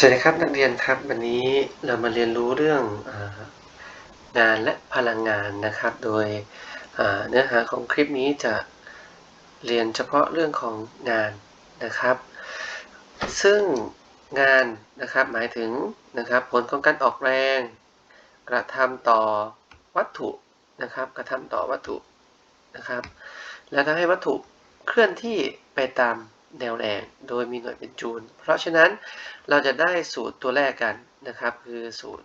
สวัสดีครับนักเรียนครับวันนี้เรามาเรียนรู้เรื่ององานและพลังงานนะครับ โดยเนื้อหาของคลิปนี้จะเรียนเฉพาะเรื่องของงานนะครับ ซึ่งงานนะครับหมายถึงนะครับผลของการออกแรง กระทำต่อวัตถุนะครับ กระทำต่อวัตถุนะครับ แล้วทำให้วัตถุเคลื่อนที่ไปตาม แนวแรงโดยมีหน่วยเป็นจูล เพราะฉะนั้นเราจะได้สูตรตัวแรกกันนะครับ คือสูตร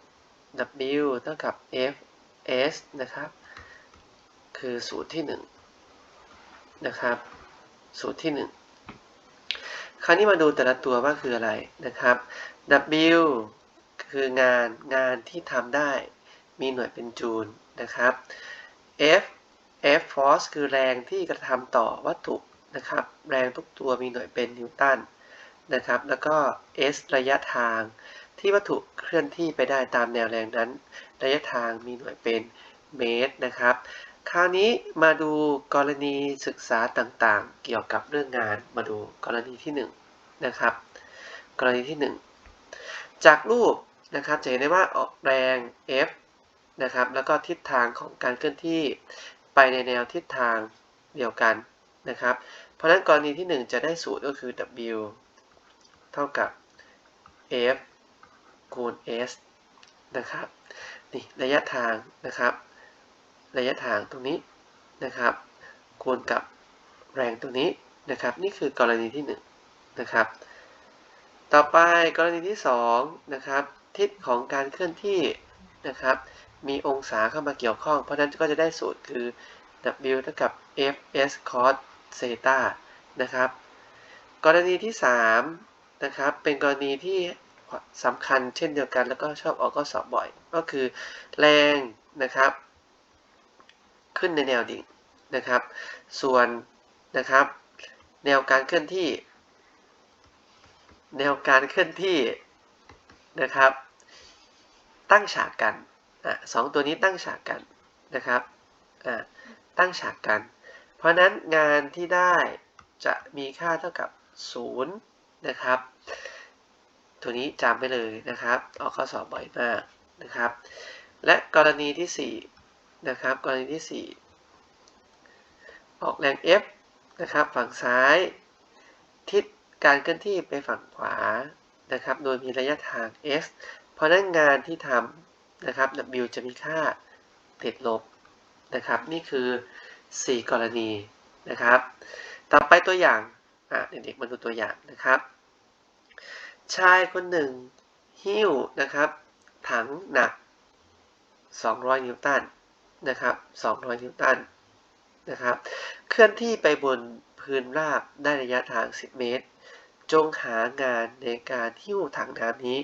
W เท่ากับ F S นะครับ คือสูตรที่ 1 นะครับ สูตรที่ 1 คราวนี้มาดูแต่ละตัวว่าคืออะไรนะครับ W คืองานงานที่ทำได้มีหน่วยเป็นจูลนะครับ F F force คือแรงที่กระทำต่อวัตถุ นะครับ แรงทุกตัวมีหน่วยเป็นนิวตันนะครับ แล้วก็ s ระยะทางที่วัตถุเคลื่อนที่ไปได้ตามแนวแรงนั้น ระยะทางมีหน่วยเป็นเมตรนะครับ คราวนี้มาดูกรณีศึกษาต่างๆ เกี่ยวกับเรื่องงานมาดูกรณีที่1นะครับ กรณีที่ 1 จากรูปนะครับจะเห็นได้ว่าออกแรง F นะครับแล้วก็ทิศทางของการเคลื่อนที่ไปในแนวทิศทางเดียวกัน นะครับ เพราะฉะนั้นกรณีที่ 1 จะได้สูตรก็คือ W เท่ากับ F คูณ S นะครับ นี่ระยะทางนะครับ ระยะทางตรงนี้นะครับ คูณกับแรงตรงนี้นะครับ นี่คือกรณีที่ 1 นะครับ ต่อไปกรณีที่ 2 นะครับ ทิศของการเคลื่อนที่นะครับ มีองศาเข้ามาเกี่ยวข้อง เพราะฉะนั้นก็จะได้สูตรคือ W เท่ากับ fs cos เซตานะครับ กรณีที่ 3 นะครับ เป็นกรณีที่สำคัญเช่นเดียวกัน แล้วก็ชอบออกข้อสอบบ่อย ก็คือแรงนะครับ ขึ้นในแนวดิ่งนะครับ ส่วนนะครับ แนวการเคลื่อนที่ แนวการเคลื่อนที่นะครับ ตั้งฉากกันอะสองตัวนี้ตั้งฉากกันนะครับอะตั้งฉากกัน เพราะนั้นงานที่ได้จะมีค่าเท่ากับ 0 นะครับ ตัวนี้จำไปเลยนะครับ ออกข้อสอบบ่อยมากนะครับ และกรณีที่ 4 นะครับ กรณีที่ 4 ออกแรง F นะครับ ฝั่งซ้าย ทิศการเคลื่อนที่ไปฝั่งขวานะครับ โดยมีระยะทาง s เพราะนั้นงานที่ทำนะครับ W จะมีค่าติดลบนะครับ นี่คือ 4 กรณีนะครับ ต่อไปตัวอย่างเด็กๆมาดูตัวอย่างนะครับ ชายคนหนึ่งหิ้วนะครับ ถังหนัก 200 นิวตันนะครับ 200 นิวตันนะครับ เคลื่อนที่ไปบนพื้นราบได้ระยะทาง 10 เมตร จงหางานในการหิ้วถังน้ำนี้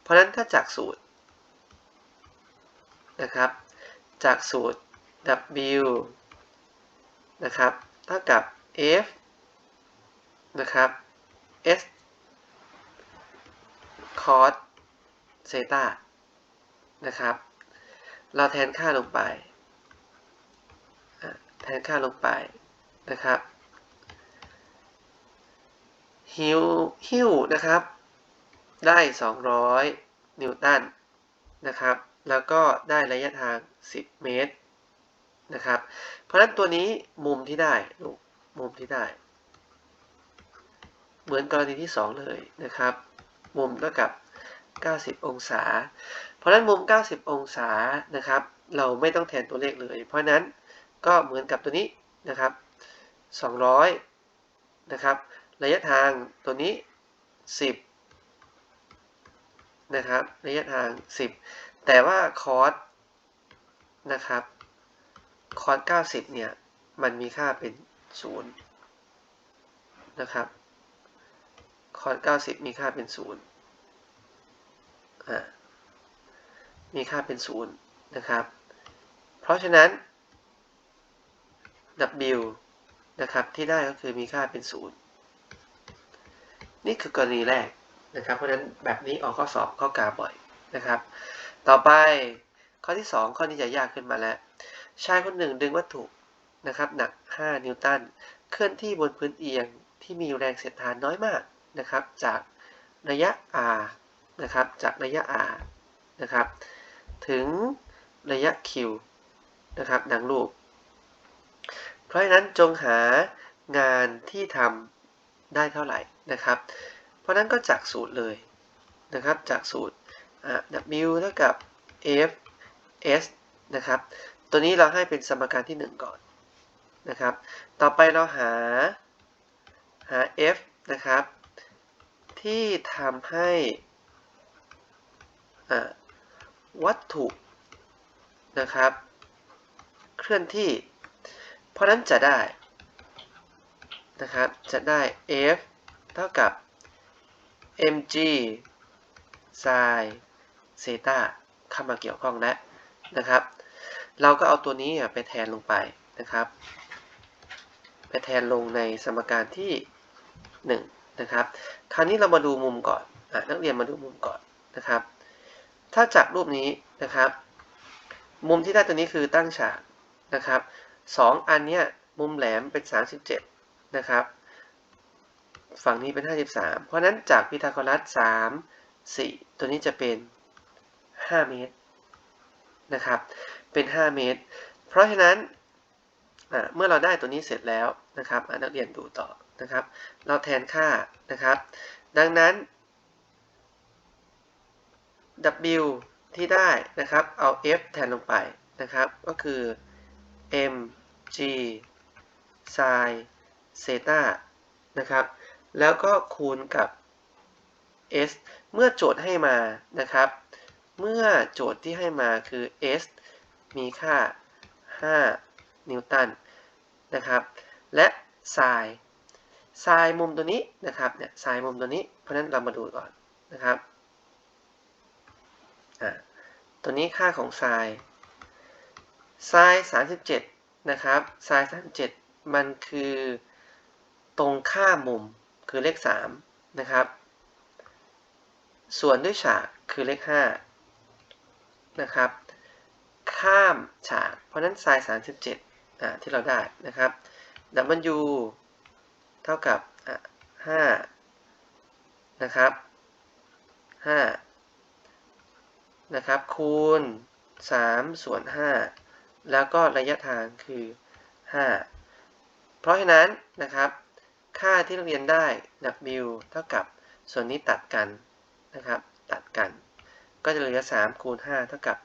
เพราะนั้นถ้าจากสูตรนะครับ จากสูตร W นะครับเท่ากับ f นะครับ s cos เซตานะครับ เราแทนค่าลงไป แทนค่าลงไปนะครับฮิวฮิวนะครับ ได้ 200 นิวตันนะครับ แล้วก็ได้ระยะทาง 10 เมตร นะครับ เพราะฉะนั้นตัวนี้มุมที่ได้ลูกมุมที่ได้ เหมือนกรณีที่ 2 เลยนะครับ มุมเท่ากับ 90 องศา เพราะฉะนั้นมุม 90 องศานะครับ เราไม่ต้องแทนตัวเลขเลย เพราะนั้นก็เหมือนกับตัวนี้นะครับ 200 นะครับ ระยะทางตัวนี้ 10 นะครับ ระยะทาง 10 แต่ว่าคอร์สนะครับ คอส90 เนี่ย มันมีค่าเป็น 0 นะครับ คอส90 มีค่าเป็น 0 อ่า มีค่าเป็น 0 นะครับ เพราะฉะนั้น W นะครับ ที่ได้ก็คือมีค่าเป็น 0 นี่คือกรณีแรกนะครับ เพราะฉะนั้นแบบนี้ออกข้อสอบข้อกาบ่อยนะครับ ต่อไปข้อที่ 2 ข้อนี้จะยากขึ้นมาแล้ว ชายคนหนึ่งดึงวัตถุนะครับหนัก 5 นิวตัน เคลื่อนที่บนพื้นเอียงที่มีแรงเสียดทานน้อยมากนะครับ จากระยะ r นะครับ จากระยะ r นะครับ ถึงระยะ q นะครับดังรูป เพราะฉะนั้นจงหางานที่ทำได้เท่าไหร่นะครับ เพราะนั้นก็จากสูตรเลยนะครับ จากสูตร w เท่ากับ f s นะครับ ตัวนี้เราให้เป็นสมการที่ 1 ก่อนนะครับ ต่อไปเราหาหา f นะครับ ที่ทำให้วัตถุนะครับ เคลื่อนที่ เพราะนั้นจะได้นะครับ จะได้ f เท่ากับ mg sin เซตาเข้ามาเกี่ยวข้องแล้วนะครับ เราก็เอาตัวนี้ไปแทนลงไปนะครับ ไปแทนลงในสมการที่ 1 นะครับ คราวนี้เรามาดูมุมก่อนอนักเรียนมาดูมุมก่อนนะครับ ถ้าจากรูปนี้นะครับ มุมที่ได้ตัวนี้คือตั้งฉากนะครับ2อันเนี้ยมุมแหลมเป็น 37 นะครับ ฝั่งนี้เป็น 53 เพราะนั้นจากพีทาโกรัส 3 4 ตัวนี้จะเป็น 5 เมตรนะครับ เป็น 5 เมตร เพราะฉะนั้นเมื่อเราได้ตัวนี้เสร็จแล้วนะครับนักเรียนดูต่อนะครับ เราแทนค่านะครับ ดังนั้น W ที่ได้นะครับ เอา F แทนลงไปนะครับ ก็คือ m g sin เซตานะครับ แล้วก็คูณกับ s เมื่อโจทย์ให้มานะครับ เมื่อโจทย์ที่ให้มาคือ s มีค่า 5 นิวตันนะครับ และ sin sin มุมตัวนี้นะครับเนี่ย sin มุมตัวนี้ เพราะนั้นเรามาดูก่อนนะครับอ่าตัวนี้ค่าของ sin sin 37นะครับ sin 37 มันคือตรงข้ามุมคือเลข3นะครับ ส่วนด้วยฉากคือเลข5นะครับ ข้ามฉาก เพราะนั้น sin 37อ่าที่เราได้นะครับ w เท่ากับ5นะครับ5นะครับคูณ3ส่วน5แล้วก็ระยะทางคือ 5 เพราะฉะนั้นนะครับ ค่าที่เราเรียนได้ w เท่ากับส่วนนี้ตัดกันนะครับ ตัดกัน ก็จะเหลือ 3 คูณ 5 เท่ากับ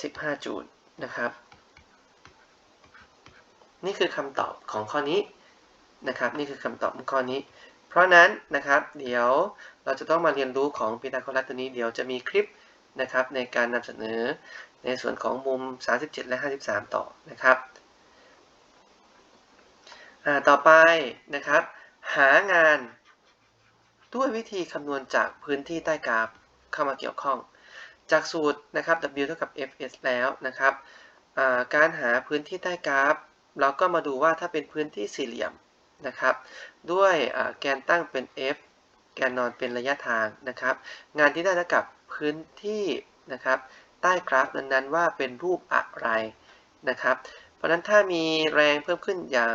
15 จูลนะครับ นี่คือคำตอบของข้อนี้นะครับ นี่คือคำตอบของข้อนี้ เพราะนั้นนะครับ เดี๋ยวเราจะต้องมาเรียนรู้ของพีทาโกรัสตัวนี้ เดี๋ยวจะมีคลิปนะครับในการนำเสนอในส่วนของมุม 37 และ 53 ต่อนะครับต่อไปนะครับ หางานด้วยวิธีคำนวณจากพื้นที่ใต้กราฟเข้ามาเกี่ยวข้อง จากสูตรนะครับ W เท่ากับ fs แล้วนะครับการหาพื้นที่ใต้กราฟ เราก็มาดูว่าถ้าเป็นพื้นที่สี่เหลี่ยมนะครับ ด้วยแกนตั้งเป็น f แกนนอนเป็นระยะทางนะครับ งานที่ได้เท่ากับพื้นที่นะครับ ใต้กราฟนั้นๆว่าเป็นรูปอะไรนะครับ เพราะนั้นถ้ามีแรงเพิ่มขึ้นอย่าง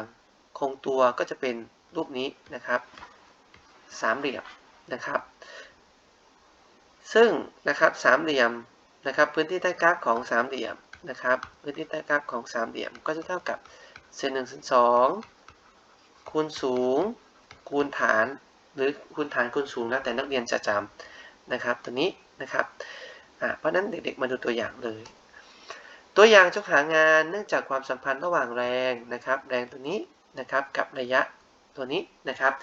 คงตัวก็จะเป็นรูปนี้นะครับ สามเหลี่ยมนะครับ ซึ่งนะครับสามเหลี่ยมนะครับพื้นที่ใต้กราฟของสามเหลี่ยมนะครับพื้นที่ใต้กราฟของสามเหลี่ยมก็จะเท่ากับเศษหนึ่งส่วนสองคูณสูง คูณฐานหรือคูณฐานคูณสูงแล้วแต่นักเรียนจะจำนะครับตัวนี้นะครับเพราะนั้นเด็กๆมาดูตัวอย่างเลย ตัวอย่างจงหางานเนื่องจากความสัมพันธ์ระหว่างแรงนะครับแรงตัวนี้นะครับกับระยะตัวนี้นะครับ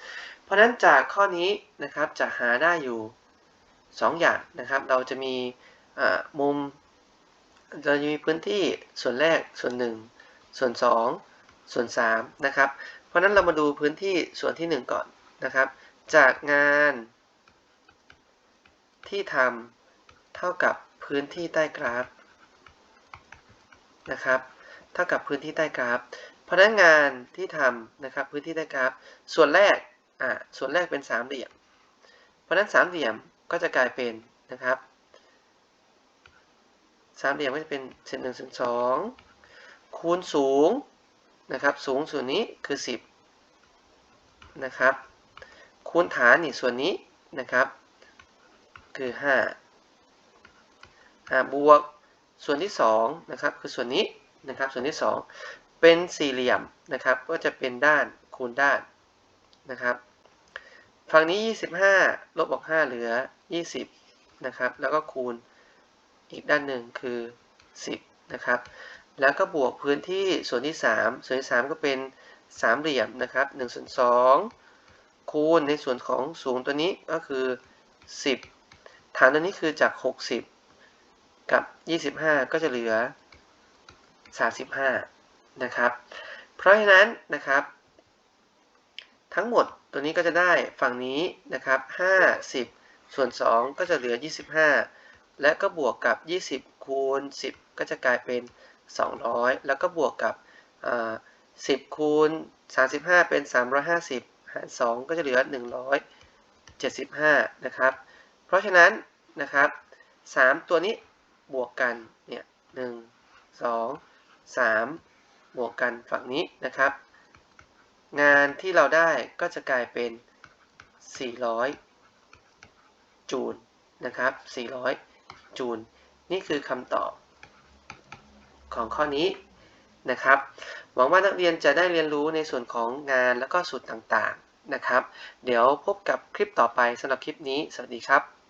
เพราะฉะนั้นจากข้อนี้นะครับจะหาได้อยู่ 2 อย่างนะครับ เราจะมีมุม เราจะมีพื้นที่ส่วนแรกส่วน 1 ส่วน 2 ส่วน3นะครับ เพราะนั้นเรามาดูพื้นที่ส่วนที่ 1 ก่อนนะครับ จากงานที่ทำเท่ากับพื้นที่ใต้กราฟนะครับ เท่ากับพื้นที่ใต้กราฟ เพราะนักงานที่ทำนะครับพื้นที่ใต้กราฟ ส่วนแรกอ่าส่วนแรกเป็นสามเหลี่ยม เพราะนั้นสามเหลี่ยม ก็จะกลายเป็นนะครับสามเหลี่ยมก็จะเป็นเศษหนึ่งส่วนสองคูณสูงนะครับสูงส่วนนี้คือ 10นะครับคูณฐานนี่ส่วนนี้นะครับคือ5อาบวกส่วนที่2นะครับคือส่วนนี้นะครับส่วนที่ 2 เป็นสี่เหลี่ยมนะครับก็จะเป็นด้านคูณด้านนะครับฝั่งนี้ 25 ลบออก 5 เหลือ 20 นะครับ แล้วก็คูณอีกด้านหนึ่งคือ 10 นะครับ แล้วก็บวกพื้นที่ส่วนที่ 3 ส่วนที่ 3 ก็เป็นสามเหลี่ยมนะครับ1ส่วน2คูณในส่วนของสูงตัวนี้ก็คือ 10 ฐานตัวนี้คือจาก 60 กับ 25 ก็จะเหลือ 35 นะครับ เพราะฉะนั้นนะครับ ทั้งหมดตัวนี้ก็จะได้ฝั่งนี้นะครับ 50 ส่วน 2 ก็จะเหลือ 25 และก็บวกกับ 20 คูณ 10 ก็จะกลายเป็น 200 แล้วก็บวกกับ10 คูณ 35 เป็น 350 หาร 2 ก็จะเหลือ 175 นะครับ เพราะฉะนั้นนะครับ 3 ตัวนี้บวกกันเนี่ย1 2 3 บวกกันฝั่งนี้นะครับ งานที่เราได้ก็จะกลายเป็น 400 จูลนะครับ 400 จูล นี่คือคำตอบของข้อนี้นะครับ หวังว่านักเรียนจะได้เรียนรู้ในส่วนของงานแล้วก็สูตรต่างๆนะครับ เดี๋ยวพบกับคลิปต่อไปสำหรับคลิปนี้ สวัสดีครับ